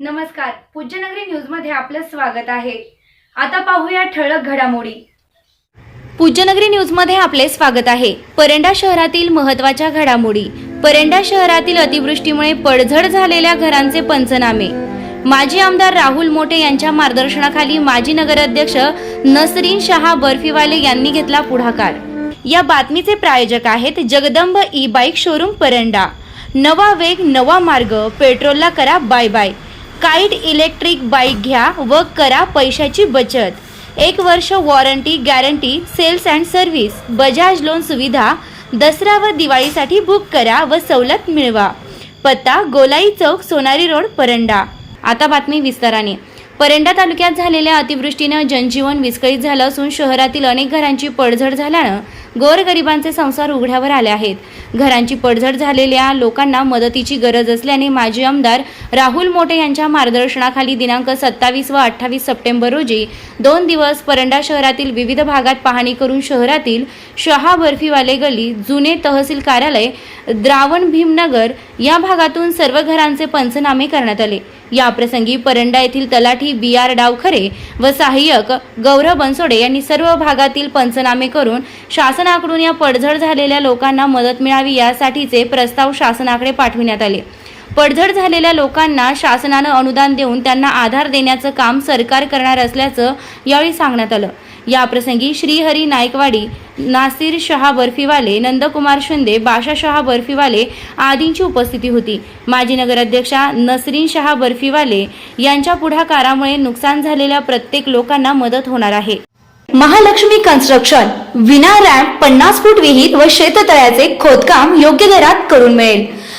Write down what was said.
नमस्कार. पूज्यनगरी न्यूजमध्ये आपलं स्वागत आहे. आता पाहूया ठळक घडामोडी. पूज्यनगरी न्यूजमध्ये आपले स्वागत आहे. परंडा शहरातील महत्त्वाच्या घडामोडी. परंडा शहरातील अतिवृष्टीमुळे पडझड झालेल्या घरांचे पंचनामे. माजी आमदार राहुल मोटे यांच्या मार्गदर्शनाखाली माजी नगराध्यक्ष नसरीन शहा बर्फीवाले यांनी घेतला पुढाकार. या बातमीचे प्रायोजक आहेत Jagdamb E bike showroom Paranda. नवा वेग नवा मार्ग पेट्रोलला करा bye bye. Kite electric bike घ्या व करा पैशाची बचत. एक वर्ष warranty guarantee sales and service Bajaj loan सुविधा दसरा व दिवाळीसाठी बुक करा व सवलत मिळवा. पत्ता गोलाई चौक सोनारी रोड परंडा. आता बातमी विस्ताराने. परंडा तालुक्यात झालेल्या अतिवृष्टीनं जनजीवन विस्कळीत झालं असून शहरातील अनेक घरांची पडझड झाल्यानं गोरगरिबांचे संसार उघड्यावर आले आहेत. घरांची पडझड झालेल्या लोकांना मदतीची गरज असल्याने माजी आमदार राहुल मोठे यांच्या मार्गदर्शनाखाली दिनांक सत्तावीस व अठ्ठावीस सप्टेंबर रोजी दोन दिवस परंडा शहरातील विविध भागात पाहणी करून शहरातील शहा बर्फीवाले गली जुने तहसील कार्यालय द्रावण भीमनगर या भागातून सर्व घरांचे पंचनामे करण्यात आले. याप्रसंगी परंडा येथील तलाठी बी आर डावखरे व सहाय्यक गौरव बनसोडे यांनी सर्व भागातील पंचनामे करून शासनाकडून या पडझड झालेल्या लोकांना मदत मिळावी यासाठीचे प्रस्ताव शासनाकडे पाठविण्यात आले. पडझड झालेल्या लोकांना शासनानं अनुदान देऊन त्यांना आधार देण्याचं काम सरकार करणार असल्याचं यावेळी सांगण्यात आलं. याप्रसंगी श्रीहरी नायकवाडी नासिर शहा बर्फीवाले नंदकुमार शिंदे बाशा शहा बर्फीवाले आदींची उपस्थिती होती. माजी नगराध्यक्षा नसरीन शहा बर्फीवाले यांच्या पुढाकारामुळे नुकसान झालेल्या प्रत्येक लोकांना मदत होणार आहे. महालक्ष्मी कन्स्ट्रक्शन विना रॅम्प पन्नास फूट विहीर व शेततळ्याचे खोदकाम योग्य दरात करून मिळेल.